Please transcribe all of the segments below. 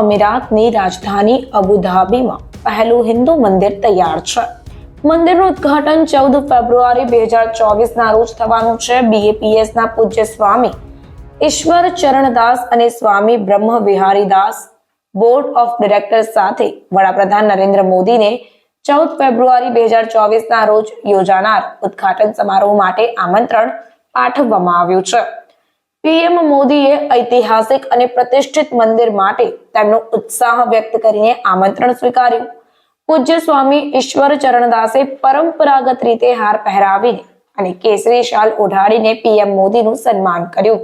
અમીરાતની રાજધાની અબુધાબીમાં પહેલું હિન્દુ મંદિર તૈયાર છે. મંદિરનું ઉદ્ઘાટન ચૌદ ફેબ્રુઆરી બે હજાર ચોવીસના રોજ થવાનું છે. બીએપીએસના પૂજ્ય સ્વામી ઈશ્વર ચરણદાસ અને Swami Brahma Vihari Das board of directors સાથે વડાપ્રધાન નરેન્દ્ર મોદીને ચૌદ ફેબ્રુઆરી બે હજાર ચોવીસના રોજ યોજાનાર ઉદ્ઘાટન સમારોહ માટે આમંત્રણ પાઠવવામાં આવ્યું છે. પીએમ મોદીએ ઐતિહાસિક અને પ્રતિષ્ઠિત મંદિર માટે તેમનો ઉત્સાહ વ્યક્ત કરીને આમંત્રણ સ્વીકાર્યું. પૂજ્ય સ્વામી ઈશ્વર ચરણદાસે પરંપરાગત રીતે હાર પહેરાવીને અને કેસરી શાલ ઓઢાડીને પીએમ મોદીનું સન્માન કર્યું.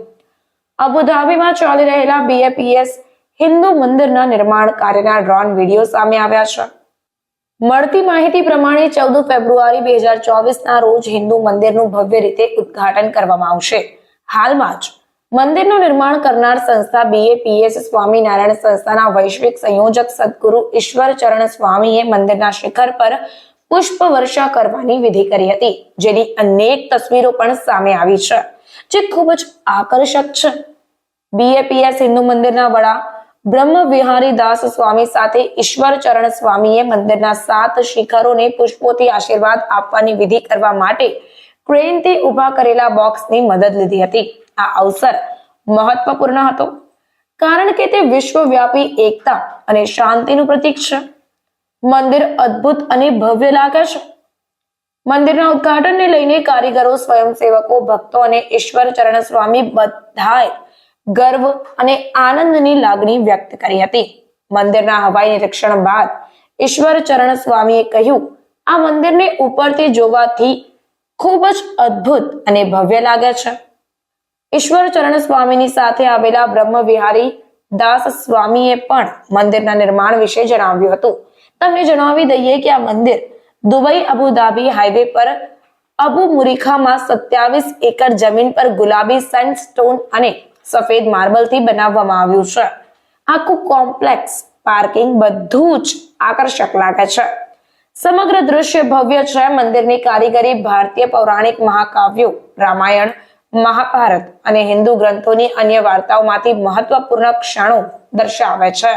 અબુધાબીમાં ચાલી રહેલા બીએપીએસ હિન્દુ મંદિરના નિર્માણ કાર્યના ડ્રોન વીડિયો સામે આવ્યા છે. મળતી માહિતી પ્રમાણે ચૌદ ફેબ્રુઆરી બે હજાર ચોવીસના રોજ હિન્દુ મંદિરનું ભવ્ય રીતે ઉદ્ઘાટન કરવામાં આવશે. હાલમાં જ મંદિરનું નિર્માણ કરનાર સંસ્થા બીએપીએસ સ્વામિનારાયણ સંસ્થાના વૈશ્વિક સંયોજક સદગુરુ ઈશ્વરચરણ સ્વામીએ મંદિરના શિખર પર પુષ્પ વર્ષા કરવાની વિધિ કરી હતી, જેની અનેક તસવીરો પણ સામે આવી છે, જે ખૂબ જ આકર્ષક છે. બીએપીએસ હિન્દુ મંદિરના વડા બ્રહ્મ વિહારી દાસ સ્વામી સાથે ઈશ્વર ચરણ સ્વામીએ મંદિરના સાત શિખરોને પુષ્પોથી આશીર્વાદ આપવાની વિધિ કરવા માટે ક્રેનથી ઊભા કરેલા બોક્સની મદદ લીધી હતી. આ અવસર મહત્વપૂર્ણ હતો. કારણ કે તે વિશ્વવ્યાપી એકતા અને શાંતિનું પ્રતીક છે. મંદિર અદ્ભુત અને ભવ્ય લાગે છે. મંદિરના ઉદઘાટનને લઈને કારીગરો, સ્વયંસેવકો, ભક્તો અને ઈશ્વર ચરણ સ્વામી બધાએ ગર્વ અને આનંદની લાગણી વ્યક્ત કરી હતી. મંદિરના હવાઈ નિરીક્ષણ બાદ ઈશ્વર ચરણ સ્વામીએ કહ્યું, આ મંદિરને ઉપરથી જોવાથી ખૂબ જ અદ્ભુત અને ભવ્ય લાગે છે. ઈશ્વર ચરણ સ્વામીની સાથે આવેલા બ્રહ્મ વિહારી દાસ સ્વામીએ પણ મંદિરના નિર્માણ વિશે જણાવ્યું હતું. તમને જણાવી દઈએ કે આ મંદિર દુબઈ, અબુધાબી હાઈવે પર અબુ મુરીખામાં સત્યાવીસ એકર જમીન પર ગુલાબી સેન્ડસ્ટોન અને સફેદ માર્બલથી બનાવવામાં આવ્યું છે. આખું કોમ્પ્લેક્સ પાર્કિંગ બધું જ આકર્ષક લાગે છે. સમગ્ર દ્રશ્ય ભવ્ય છે. મંદિરની કારીગરી ભારતીય પૌરાણિક મહાકાવ્યો, રામાયણ મહાભારત અને હિન્દુ ગ્રંથોની અન્ય વાર્તાઓમાંથી મહત્વપૂર્ણ ક્ષણો દર્શાવે છે.